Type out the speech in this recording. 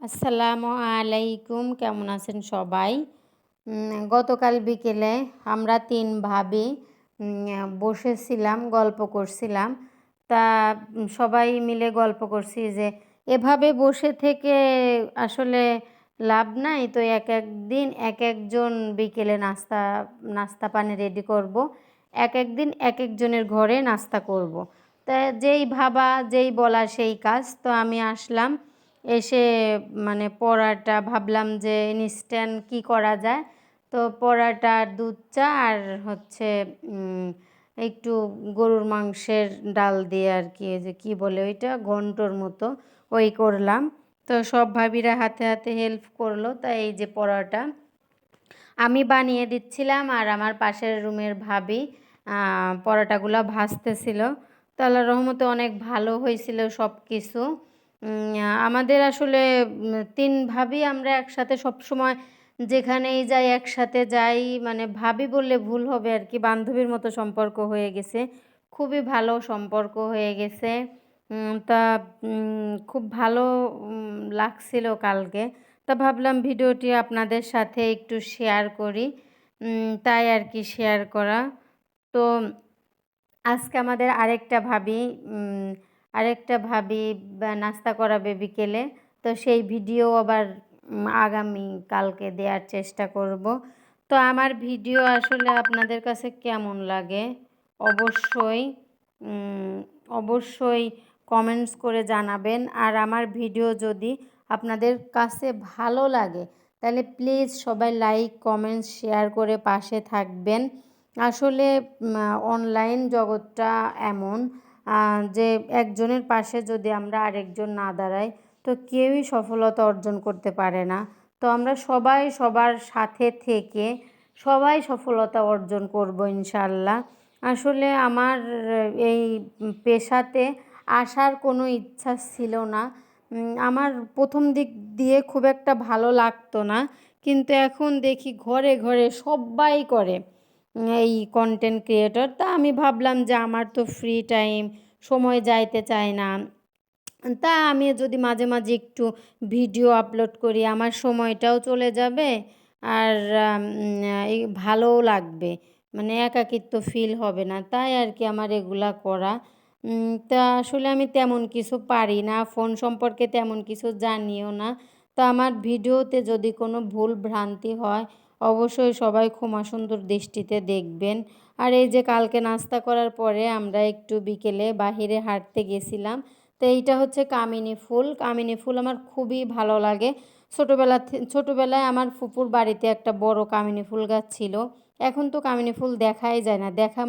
আসসালামু আলাইকুম, কেমন আছেন সবাই? গতকাল বিকেলে আমরা তিন ভাবি বসেছিলাম, গল্প করছিলাম। তা, সবাই মিলে গল্প করছি যে, এভাবে বসে থেকে আসলে লাভ নাই? তো এক এক দিন এক একজন বিকেলে নাস্তা নাস্তা পানি রেডি করব। এক এক দিন এক একজনের ঘরে নাস্তা করব। তা, যেই ভাবা, যেই বলা সেই কাজ। তো আমি আসলাম এসে মানে পড়াটা ভাবলাম যে ইনস্ট্যান্ট কি করা যায়? তো পড়াটা দুধ চা আর হচ্ছে একটু গরুর মাংসের ডাল দিয়ে আর কি যে কি বলে ওইটা, ঘন্টর মতো ওই করলাম। তো সব ভাবিরা হাতে হাতে হেল্প করল তাই এই যে পরোটা আমি বানিয়ে দিচ্ছিলাম আর আমার পাশের রুমের ভাবি পরোটাগুলো ভাজতেছিল। তো আল্লাহ রহমতে অনেক ভালো হয়েছিল সব কিছু আমাদের আসলে তিন ভাবি আমরা একসাথে সবসময় যেখানেই যাই একসাথে যাই মানে ভাবি বললে ভুল হবে আর কি, বান্ধবীর মতো সম্পর্ক হয়ে গেছে, খুবই ভালো সম্পর্ক হয়ে গেছে তা খুব ভালো লাগছিল কালকে, তা ভাবলাম ভিডিওটি আপনাদের সাথে একটু শেয়ার করি তাই আর কি শেয়ার করা, তো আজকে আমাদের আরেকটা ভাবি আরেকটা ভাবি নাস্তা করাবে বিকেলে। তো সেই ভিডিও আবার আগামী কালকে দেওয়ার চেষ্টা করব। তো আমার ভিডিও আসলে আপনাদের কাছে কেমন লাগে? অবশ্যই অবশ্যই কমেন্টস করে জানাবেন। আর আমার ভিডিও যদি আপনাদের কাছে ভালো লাগে, তাহলে প্লিজ সবাই লাইক কমেন্টস শেয়ার করে পাশে থাকবেন। আসলে অনলাইন জগৎটা এমন যে একজনের পাশে যদি আমরা আরেকজন না দাঁড়াই, তো কেউই সফলতা অর্জন করতে পারে না। তো আমরা সবাই সবার সাথে থেকে সবাই সফলতা অর্জন করব ইনশাল্লাহ আসলে আমার এই পেশাতে আসার কোনো ইচ্ছা ছিল না। আমার প্রথম দিক দিয়ে খুব একটা ভালো লাগতো না। কিন্তু এখন দেখি ঘরে ঘরে সবাই করে। এই কন্টেন্ট ক্রিয়েটর তা আমি ভাবলাম যে আমার তো ফ্রি টাইম সময় যাইতে চায় না। তা আমি যদি মাঝে মাঝে একটু ভিডিও আপলোড করি, আমার সময়টাও চলে যাবে আর ভালোও লাগবে। মানে একাকিত্ব ফিল হবে না, তাই আর কি আমার এগুলা করা। তা আসলে আমি তেমন কিছু পারি না ফোন সম্পর্কে তেমন কিছু জানিও না। তো আমার ভিডিওতে যদি কোনো ভুল ভ্রান্তি হয় অবশ্যই সবাই ক্ষমা সুন্দর দৃষ্টিতে দেখবেন। আর এই যে কালকে নাস্তা করার পরে আমরা একটু বিকেলে বাহিরে হাঁটতে গেছিলাম, তো এইটা হচ্ছে কামিনী ফুল। কামিনী ফুল আমার খুবই ভালো লাগে। ছোটোবেলা ছোটোবেলায় আমার ফুপুর বাড়িতে একটা বড় কামিনী ফুল গাছ ছিল। এখন তো কামিনী ফুল দেখাই যায় না, দেখা